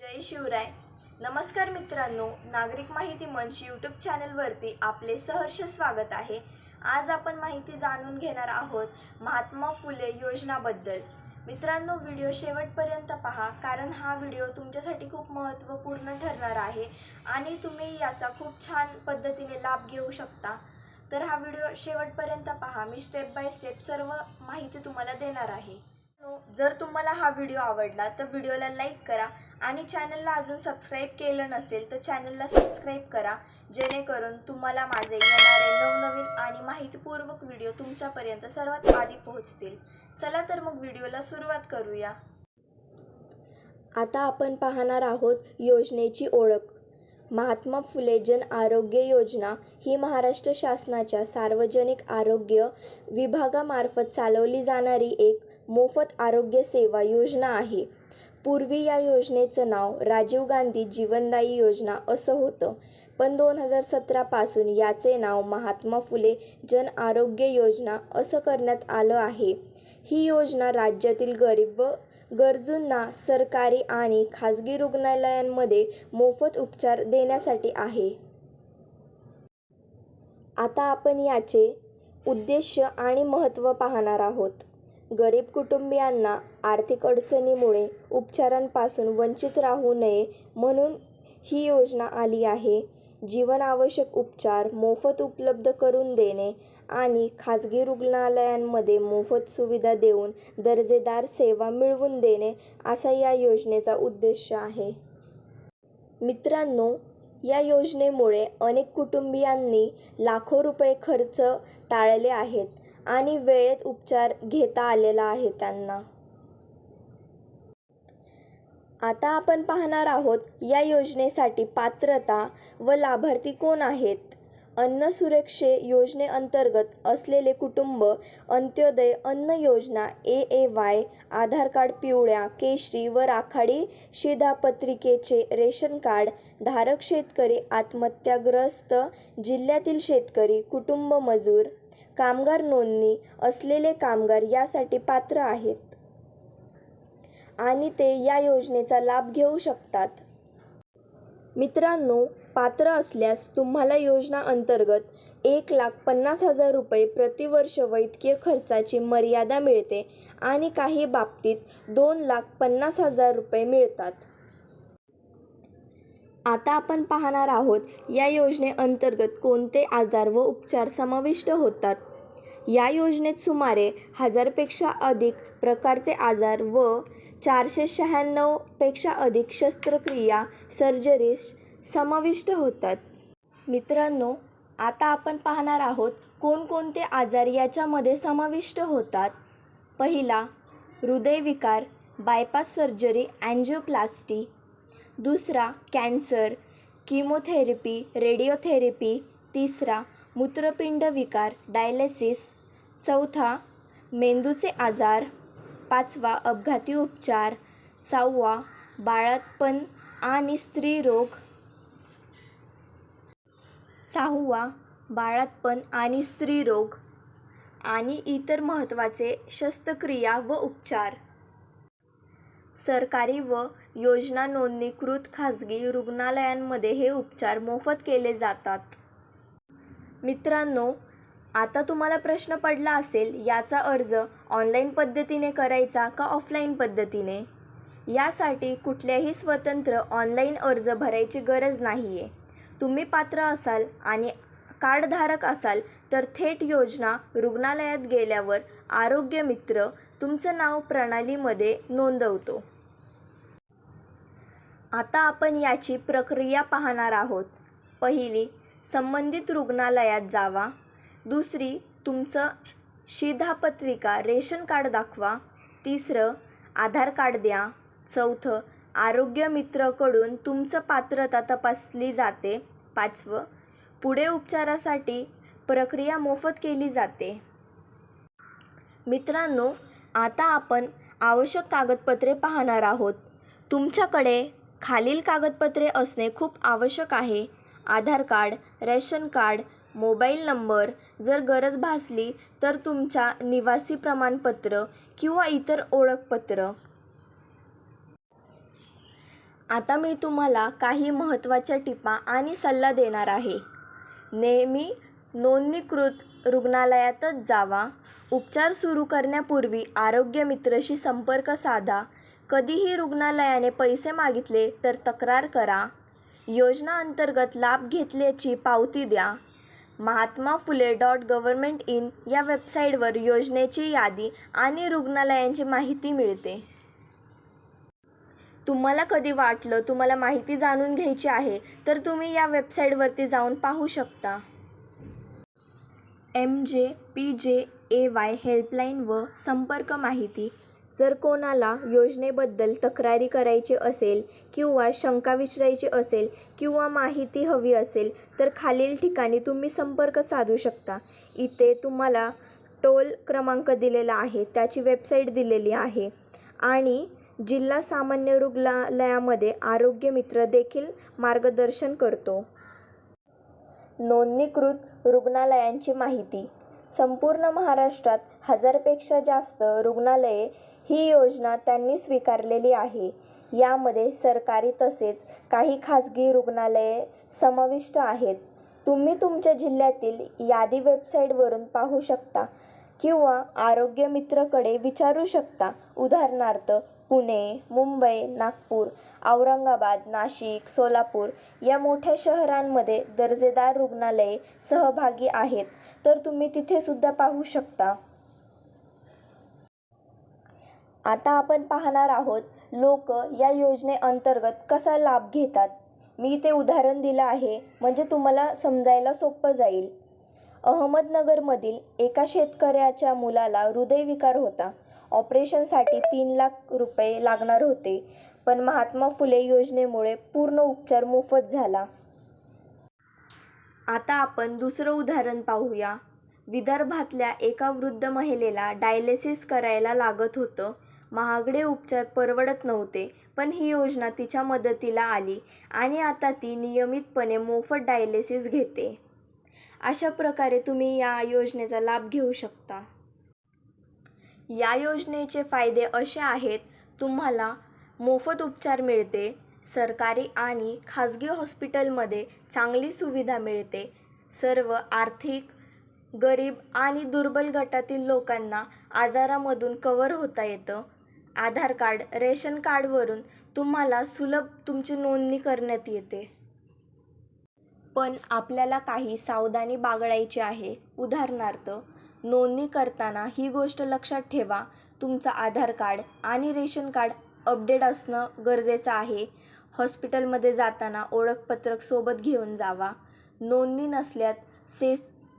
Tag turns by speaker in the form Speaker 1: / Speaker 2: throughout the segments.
Speaker 1: जय शिवराय. नमस्कार मित्रांनो नागरिक माहिती मंच यूट्यूब चॅनलवरती आपले सहर्ष स्वागत आहे. आज आपण माहिती जाणून घेणार आहोत महात्मा फुले योजनाबद्दल. मित्रांनो व्हिडिओ शेवटपर्यंत पहा कारण हा व्हिडिओ तुमच्यासाठी खूप महत्त्वपूर्ण ठरणार आहे आणि तुम्ही याचा खूप छान पद्धतीने लाभ घेऊ शकता. तर हा व्हिडिओ शेवटपर्यंत पहा मी स्टेप बाय स्टेप सर्व माहिती तुम्हाला देणार आहे. जर तुम्हाला हा व्हिडिओ आवडला तर व्हिडिओला लाईक करा आणि चॅनलला अजून सबस्क्राईब केलं नसेल तर चॅनलला सबस्क्राईब करा जेणेकरून तुम्हाला माझे येणारे नवनवीन आणि माहितीपूर्वक व्हिडिओ तुमच्यापर्यंत सर्वात आधी पोहोचतील. चला तर मग व्हिडिओला सुरुवात करूया. आता आपण पाहणार आहोत योजनेची ओळख. महात्मा फुले जन आरोग्य योजना ही महाराष्ट्र शासनाच्या सार्वजनिक आरोग्य विभागामार्फत चालवली जाणारी एक मोफत आरोग्य सेवा योजना आहे. पूर्वी या योजनेचं नाव राजीव गांधी जीवनदायी योजना असं होतं. पण दोन हजार सतरापासून याचे नाव महात्मा फुले जन आरोग्य योजना असं करण्यात आलं आहे. ही योजना राज्यातील गरीब व गरजूंना सरकारी आणि खाजगी रुग्णालयांमध्ये मोफत उपचार देण्यासाठी आहे. आता आपण याचे उद्देश आणि महत्त्व पाहणार आहोत. गरीब कुटुंबियांना आर्थिक अडचणीमुळे उपचारांपासून वंचित राहू नये म्हणून ही योजना आली आहे. जीवनावश्यक उपचार मोफत उपलब्ध करून देणे आणि खाजगी रुग्णालयांमध्ये मोफत सुविधा देऊन दर्जेदार सेवा मिळवून देणे असा या योजनेचा उद्देश आहे. मित्रांनो या योजनेमुळे अनेक कुटुंबियांनी लाखो रुपये खर्च टाळले आहेत. आणि वेळेत उपचार घेता आलेला आहे त्यांना. आता आपण पाहणार आहोत या योजनेसाठी पात्रता व लाभार्थी कोण आहेत? अन्न सुरक्षे योजनेअंतर्गत असलेले कुटुंब अंत्योदय अन्न योजना ए ए वाय आधार कार्ड पिवळ्या केशरी व राखाडी शिधापत्रिकेचे रेशन कार्ड धारक शेतकरी आत्महत्याग्रस्त जिल्ह्यातील शेतकरी कुटुंब मजूर कामगार नोंदणी असलेले कामगार यासाठी पात्र आहेत. आणि ते या योजनेचा लाभ घेऊ शकतात. मित्रांनो पात्र असल्यास तुम्हाला योजना अंतर्गत एक लाख पन्नास हजार रुपये प्रतिवर्ष वैद्यकीय खर्चाची मर्यादा मिळते आणि काही बाबतीत दोन लाख पन्नास हजार रुपये मिळतात. आता आपण पाहणार आहोत या योजनेअंतर्गत कोणते आजार व उपचार समाविष्ट होतात. या योजनेत सुमारे हजारपेक्षा अधिक प्रकारचे आजार व चारशे शहाण्णवपेक्षा अधिक शस्त्रक्रिया सर्जरीज समाविष्ट होतात. मित्रांनो आता आपण पाहणार आहोत कोणकोणते आजार याच्यामध्ये समाविष्ट होतात. पहिला हृदयविकार बायपास सर्जरी अँजिओप्लास्टी. दुसरा कॅन्सर किमोथेरपी रेडिओथेरपी. तिसरा मूत्रपिंड विकार डायलेसिस. चौथा मेंदूचे आजार. पाचवा अपघाती उपचार. सहावा बाळातपण आणि स्त्रीरोग सहावा बाळातपण आणि स्त्रीरोग आणि इतर महत्त्वाचे शस्त्रक्रिया व उपचार. सरकारी व योजना नोंदणीकृत खाजगी रुग्णालयांमध्ये हे उपचार मोफत केले जातात. मित्रांनो आता तुम्हाला प्रश्न पडला असेल याचा अर्ज ऑनलाईन पद्धतीने करायचा का ऑफलाईन पद्धतीने? यासाठी कुठल्याही स्वतंत्र ऑनलाईन अर्ज भरायची गरज नाही आहे तुम्ही पात्र असाल आणि कार्डधारक असाल तर थेट योजना रुग्णालयात गेल्यावर आरोग्य मित्र तुमचं नाव प्रणालीमध्ये नोंदवतो. आता आपण याची प्रक्रिया पाहणार आहोत. पहिली संबंधित रुग्णालयात जावा. दुसरी तुमचं शिधापत्रिका रेशन कार्ड दाखवा. तिसरं आधार कार्ड द्या. चौथं आरोग्य मित्रकडून तुमचं पात्रता तपासली जाते. पाचवं पुढे उपचारासाठी प्रक्रिया मोफत केली जाते. मित्रांनो आता आपण आवश्यक कागदपत्रे पाहणार आहोत. तुमच्याकडे खालील कागदपत्रे असणे खूप आवश्यक आहे. Aadhaar card ration card mobile number जर गरज भासली तर तुमच्या निवासी प्रमाणपत्र किंवा इतर ओळखपत्र. आता मी तुम्हाला काही महत्त्वाच्या टिपा आणि सल्ला देणार आहे. नेहमी नोंदणीकृत रुग्णालयातच जावा. उपचार सुरू करण्यापूर्वी आरोग्य मित्रशी संपर्क साधा. कधीही रुग्णालयाने पैसे मागितले तर तक्रार करा. योजना अंतर्गत लाभ घेतल्याची पावती द्या. Mahatma Phule dot government in या वेबसाईटवर योजनेची यादी आणि रुग्णालयांची माहिती मिळते. तुम्हाला कधी वाटलं तुम्हाला माहिती जाणून घ्यायची आहे तर तुम्ही या वेबसाईटवरती जाऊन पाहू शकता. एम जे पी जे ए वाय हेल्पलाईन व संपर्क माहिती जर कोणाला योजनेबद्दल तक्रारी करायची असेल किंवा शंका विचारायची असेल किंवा माहिती हवी असेल तर खालील ठिकाणी तुम्ही संपर्क साधू शकता. इथे तुम्हाला टोल क्रमांक दिलेला आहे त्याची वेबसाईट दिलेली आहे आणि जिल्हा सामान्य रुग्णालयामध्ये आरोग्य मित्र देखील मार्गदर्शन करतो. नोंदणीकृत रुग्णालयांची माहिती. संपूर्ण महाराष्ट्रात हजारपेक्षा जास्त रुग्णालये ही योजना त्यांनी स्वीकारलेली आहे. यामध्ये सरकारी तसेच काही खाजगी रुग्णालये समाविष्ट आहेत. तुम्ही तुमच्या जिल्ह्यातील यादी वेबसाईटवरून पाहू शकता किंवा आरोग्य मित्रकडे विचारू शकता. उदाहरणार्थ पुणे मुंबई नागपूर औरंगाबाद नाशिक सोलापूर या मोठ्या शहरांमध्ये दर्जेदार रुग्णालये सहभागी आहेत. तर तुम्ही तिथेसुद्धा पाहू शकता. आता आपण पाहणार आहोत लोक या योजनेअंतर्गत कसा लाभ घेतात. मी ते उदाहरण दिलं आहे म्हणजे तुम्हाला समजायला सोपं जाईल. अहमदनगरमधील एका शेतकऱ्याच्या मुलाला हृदयविकार होता. ऑपरेशनसाठी तीन लाख रुपये लागणार होते पण महात्मा फुले योजनेमुळे पूर्ण उपचार मोफत झाला. आता आपण दुसरं उदाहरण पाहूया. विदर्भातल्या एका वृद्ध महिलेला डायलिसिस करायला लागत होतं. महागडे उपचार परवडत नव्हते पण ही योजना तिच्या मदतीला आली आणि आता ती नियमितपणे मोफत डायलिसिस घेते. अशा प्रकारे तुम्ही या योजनेचा लाभ घेऊ शकता. या योजनेचे फायदे असे आहेत तुम्हाला मोफत उपचार मिळते सरकारी आणि खाजगी हॉस्पिटलमध्ये चांगली सुविधा मिळते. सर्व आर्थिक गरीब आणि दुर्बल गटातील लोकांना आजारामधून कवर होता येतं. आधार कार्ड रेशन कार्डवरून तुम्हाला सुलभ तुमची नोंदणी करण्यात येते. पण आपल्याला काही सावधानी बाळगायची आहे. उदाहरणार्थ नोंदणी करताना ही गोष्ट लक्षात ठेवा. तुमचं आधार कार्ड आणि रेशन कार्ड अपडेट असणं गरजेचं आहे. हॉस्पिटलमध्ये जाताना ओळखपत्रक सोबत घेऊन जावा. नोंदणी नसल्यात से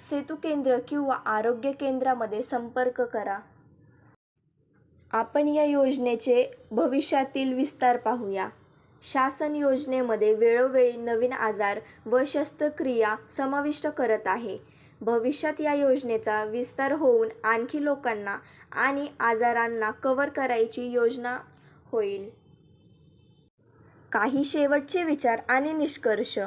Speaker 1: सेतू केंद्र किंवा आरोग्य केंद्रामध्ये संपर्क करा. आपण या योजनेचे भविष्यातील विस्तार पाहूया. शासन योजनेमध्ये वेळोवेळी नवीन आजार व शस्त्रक्रिया समाविष्ट करत आहे. भविष्यात या योजनेचा विस्तार होऊन आणखी लोकांना आणि आजारांना कव्हर करायची योजना होईल. काही शेवटचे विचार आणि निष्कर्ष.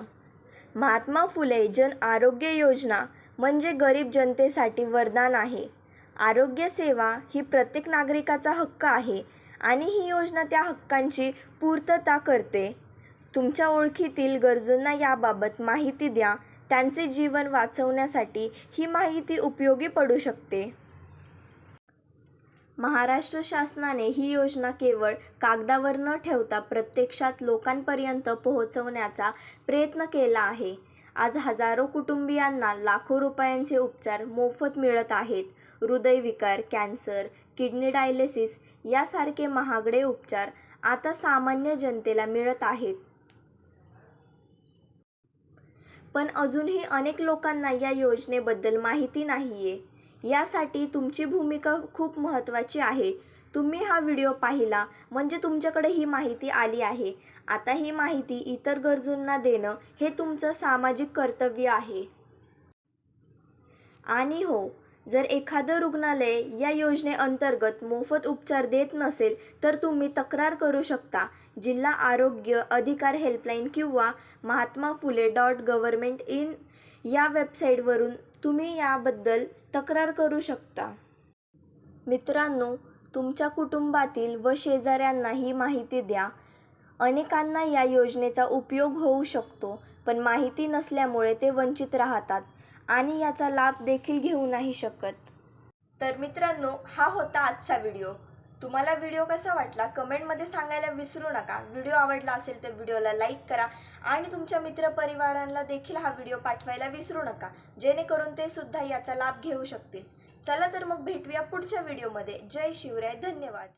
Speaker 1: महात्मा फुले जन आरोग्य योजना म्हणजे गरीब जनतेसाठी वरदान आहे. आरोग्यसेवा ही प्रत्येक नागरिकाचा हक्क आहे आणि ही योजना त्या हक्कांची पूर्तता करते. तुमच्या ओळखीतील गरजूंना याबाबत माहिती द्या. त्यांचे जीवन वाचवण्यासाठी ही माहिती उपयोगी पडू शकते. महाराष्ट्र शासनाने ही योजना केवळ कागदावर न ठेवता प्रत्यक्षात लोकांपर्यंत पोहोचवण्याचा प्रयत्न केला आहे. आज हजारो कुटुंबियांना लाखो रुपयांचे उपचार मोफत मिळत आहेत. हृदयविकार कॅन्सर किडनी डायलिसिस यासारखे महागडे उपचार आता सामान्य जनतेला मिळत आहेत. पण अजूनही अनेक लोकांना या योजनेबद्दल माहिती नाही आहे यासाठी तुमची भूमिका खूप महत्त्वाची आहे. तुम्ही हा व्हिडिओ पाहिला म्हणजे तुमच्याकडे ही माहिती आली आहे. आता ही माहिती इतर गरजूंना देणं हे तुमचं सामाजिक कर्तव्य आहे. आणि हो जर एखादं रुग्णालय या योजनेअंतर्गत मोफत उपचार देत नसेल तर तुम्ही तक्रार करू शकता. जिल्हा आरोग्य अधिकार हेल्पलाईन किंवा Mahatma Phule dot government in या वेबसाईटवरून तुम्ही याबद्दल तक्रार करू शकता. मित्रांनो तुमच्या कुटुंबातील व शेजाऱ्यांना ही माहिती द्या. अनेकांना या योजनेचा उपयोग होऊ शकतो पण माहिती नसल्यामुळे ते वंचित राहतात. आणि याचा लाभ देखील घेऊ नाही शकत. तर मित्रांनो हा होता आजचा व्हिडिओ. तुम्हाला व्हिडिओ कसा वाटला कमेंटमध्ये सांगायला विसरू नका. व्हिडिओ आवडला असेल तर व्हिडिओला लाईक करा आणि तुमच्या मित्रपरिवारांना देखील हा व्हिडिओ पाठवायला विसरू नका. जेणेकरून ते सुद्धा याचा लाभ घेऊ शकतील. चला तर मग भेटूया पुढच्या व्हिडिओमध्ये. जय शिवराय. धन्यवाद.